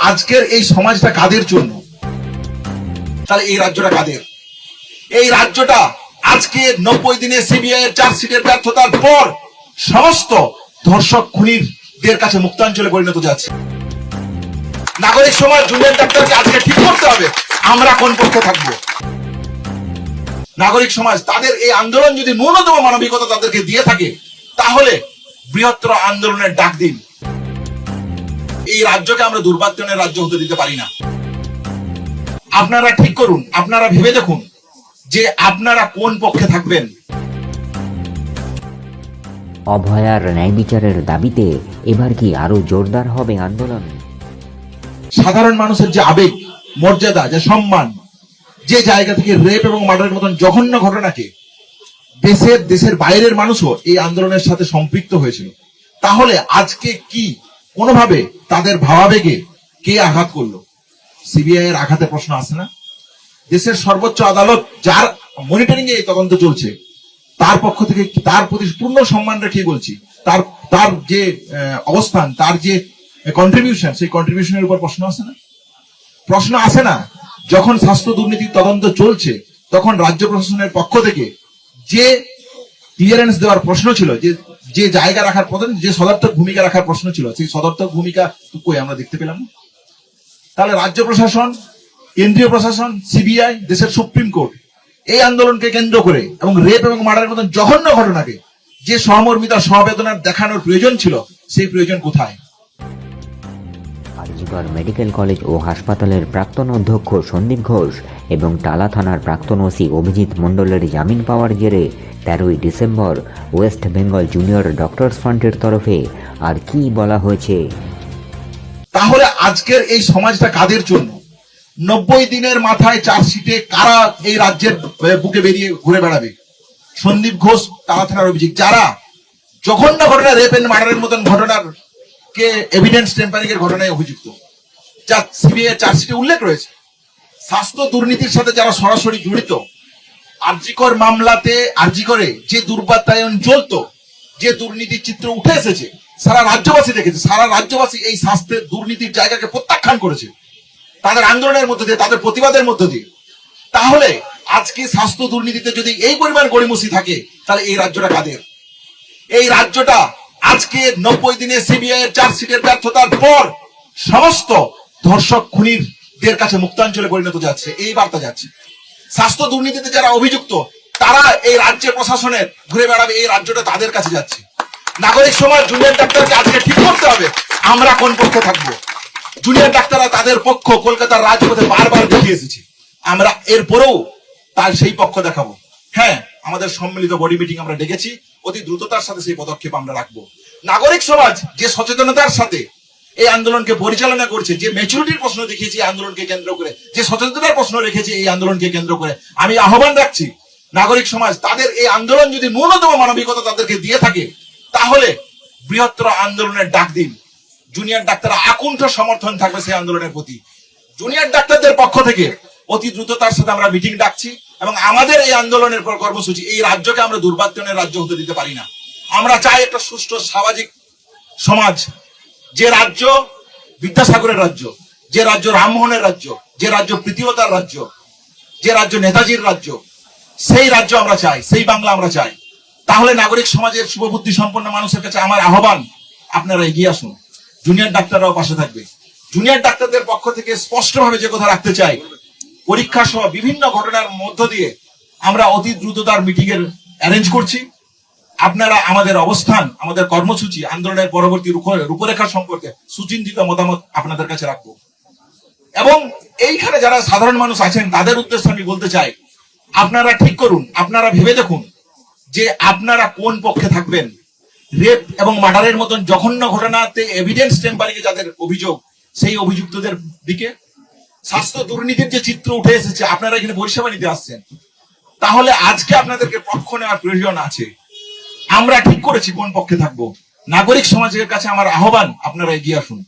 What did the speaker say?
আজকের এই সমাজটা কাদের জন্য? তাহলে এই রাজ্যটা কাদের? এই রাজ্যটা আজকে নব্বই দিনে সিবিআই এর চার্জশিটের ব্যর্থতার পর সমস্ত ধর্ষক খুনিদের কাছে মুক্তাঞ্চলে পরিণত যাচ্ছে। নাগরিক সমাজ, জুনিয়র ডাক্তারকে আজকে ঠিক করতে হবে। আমরা কোন পক্ষে থাকব? নাগরিক সমাজ, তাদের এই আন্দোলন যদি ন্যূনতম মানবিকতা তাদেরকে দিয়ে থাকে, তাহলে বৃহত্তর আন্দোলনের ডাক দিন। এই রাজ্যকে আমরা দুর্বাচনের রাজ্য হতে দিতে পারি না। আপনারা ঠিক করুন আপনারা ভেবে দেখুন যে আপনারা কোন পক্ষে থাকবেন। অভয়ার ন্যায় বিচারের দাবিতে এবার কি আরও জোরদার হবে আন্দোলন? সাধারণ মানুষের যে আবেগ মর্যাদা যে সম্মান যে জায়গা থেকে রেপ এবং মার্ডারের মতন জঘন্য ঘটনাকে দেশের দেশের বাইরের মানুষও এই আন্দোলনের সাথে সম্পৃক্ত হয়েছিল। তাহলে আজকে কি কোনোভাবে তাদের ভাবাবেগে কে আঘাত করল? সিবিআই এর আঘাতের প্রশ্ন আসে না? দেশের সর্বোচ্চ আদালত যার মনিটরিং এই তদন্ত চলছে, তার পক্ষ থেকে তার প্রতি পূর্ণ সম্মান রেখে বলছি, তার তার যে অবস্থান, তার যে কন্ট্রিবিউশন সেই কন্ট্রিবিউশনের উপর প্রশ্ন আসে না? প্রশ্ন আসে না? যখন স্বাস্থ্য দুর্নীতির তদন্ত চলছে, তখন রাজ্য প্রশাসনের পক্ষ থেকে যে ক্লিয়ারেন্স দেওয়ার প্রশ্ন ছিল, যে যে জায়গা রাখার প্রধান যে সদর্থক ভূমিকা রাখার প্রশ্ন ছিল, সেই সদর্থক ভূমিকা কই আমরা দেখতে পেলাম? তাহলে রাজ্য প্রশাসন, কেন্দ্রীয় প্রশাসন, সিবিআই, দেশের সুপ্রিম কোর্ট, এই আন্দোলনকে কেন্দ্র করে এবং রেপ এবং মার্ডারের মতন জঘন্য ঘটনাকে যে সহমর্মিতা সহবেদনার দেখানোর প্রয়োজন ছিল, সেই প্রয়োজন কোথায় আরজিকর মেডিকেল কলেজ ও হাসপাতালের প্রাক্তন অধ্যক্ষ সন্দীপ ঘোষ এবং টালা থানার প্রাক্তন ওসি অভিজিৎ মণ্ডলের জামিন পাওয়ার জেরে তেরোই December West Bengal junior doctors ফ্রন্টের তরফে আর কি বলা হয়েছে? তাহলে আজকের এই সমাজটা কাদের জন্য? নব্বই দিনের মাথায় চার্জশিটে কারা এই রাজ্যের বুকে বেরিয়ে ঘুরে বেড়াবে? সন্দীপ ঘোষ তারা থানার অভিযোগ যারা জঘন্য ঘটনা রেপ এন্ড মার্ডারের মতন ঘটনার কে এভিডেন্স টেম্পারিং ঘটনায় অভিযুক্ত? যা সিবিআই চার্জশিটে উল্লেখ রয়েছে। স্বাস্থ্য দুর্নীতির সাথে যারা সরাসরি জড়িত, আরজিকর মামলাতে যে দুর্বাত্যায়ন চলতো যে দুর্নীতির চিত্র উঠে এসেছে, সারা রাজ্যবাসী দেখেছে, সারা রাজ্যবাসী এই স্বাস্থ্যের দুর্নীতির জায়গাকে প্রত্যাখ্যান করেছে। তাদের আন্দোলনের মধ্যে দিয়ে, তাদের প্রতিবাদের মধ্যে দিয়ে। তাহলে আজকে স্বাস্থ্য দুর্নীতিতে যদি এই পরিমাণ গড়িমসি থাকে, তাহলে এই রাজ্যটা কাদের? এই রাজ্যটা আজকে নব্বই দিনে সিবিআই এর চার্জশিটের ব্যর্থতার পর সমস্ত ধর্ষক খুনিদের কাছে মুক্তাঞ্চলে পরিণত যাচ্ছে। এই বার্তা যাচ্ছে। স্বাস্থ্য দুর্নীতিতে যারা অভিযুক্ত, তারা এই রাজ্যের প্রশাসনের ঘুরে বেড়াবে, এই রাজ্যটা তাদের কাছে যাচ্ছে। নাগরিক সমাজ জুনিয়র ডাক্তারকে আজকে ঠিক করতে হবে, আমরা কোন পক্ষে থাকব? জুনিয়র ডাক্তাররা তাদের পক্ষ কলকাতার রাজপথে বারবার দেখিয়ে এসেছে। আমরা এরপরেও তার সেই পক্ষ দেখাবো। হ্যাঁ আমাদের সম্মিলিত বডি মিটিং আমরা ডেকেছি। অতি দ্রুততার সাথে সেই পদক্ষেপ আমরা রাখব। নাগরিক সমাজ যে সচেতনতার সাথে এই আন্দোলনকে পরিচালনা করছে, যে ম্যাচুরিটির প্রশ্ন দেখিয়েছে এই আন্দোলনকে কেন্দ্র করে, যে সচেতনতার প্রশ্ন রেখেছে এই আন্দোলনকে কেন্দ্র করে, আমি আহ্বান রাখছি নাগরিক সমাজ, তাদের এই আন্দোলন যদি ন্যূনতম মানবিকতা তাদেরকে দিয়ে থাকে, তাহলে বৃহত্তর আন্দোলনের ডাক দিন। জুনিয়র ডাক্তার আকুণ্ঠ সমর্থন থাকবে সেই আন্দোলনের প্রতি। জুনিয়র ডাক্তারদের পক্ষ থেকে অতি দ্রুততার সাথে আমরা মিটিং ডাকছি এবং আমাদের এই আন্দোলনের কর্মসূচি, এই রাজ্যকে আমরা দুর্বাচনের রাজ্য হতে দিতে পারি না। আমরা চাই একটা সুষ্ঠু সামাজিক সমাজ, যে রাজ্য বিদ্যাসাগরের রাজ্য, যে রাজ্য রামমোহনের রাজ্য, যে রাজ্য প্রীতিলতার রাজ্য, যে রাজ্য নেতাজির রাজ্য, সেই রাজ্য আমরা চাই, সেই বাংলা আমরা চাই। তাহলে নাগরিক সমাজের শুভবুদ্ধি সম্পন্ন মানুষের কাছে আমার আহ্বান, আপনারা এগিয়ে আসুন। জুনিয়র ডাক্তাররাও পাশে থাকবে। জুনিয়র ডাক্তারদের পক্ষ থেকে স্পষ্টভাবে যে কথা রাখতে চাই পরীক্ষা সহ বিভিন্ন ঘটনার মধ্য দিয়ে আমরা অতি দ্রুততার মিটিং এর অ্যারেঞ্জ করছি। আপনারা আমাদের অবস্থান, আমাদের কর্মসূচি, আন্দোলনের পরবর্তী রূপ- রূপরেখা সম্পর্কে সুচিন্তিত মতামত আপনাদের কাছে রাখব। এবং এইখানে যারা সাধারণ মানুষ আছেন, তাদের উদ্দেশ্যে আমি বলতে চাই, আপনারা ঠিক করুন, আপনারা ভেবে দেখুন যে আপনারা কোন পক্ষে থাকবেন। রেপ এবং মার্ডারের মতন জঘন্য ঘটনাতে এভিডেন্স টেম্পারিং যাদের অভিযোগ, সেই অভিযুক্তদের দিকে স্বাস্থ্য দুর্নীতির যে চিত্র উঠে এসেছে, আপনারা এখানে পরিষেবা নিতে আসছেন। তাহলে আজকে আপনাদেরকে পক্ষ নেওয়ার প্রয়োজন আছে। আমরা ঠিক করেছি কোন পক্ষে থাকব? নাগরিক সমাজের কাছে আমার আহ্বান আপনারা এগিয়ে আসুন।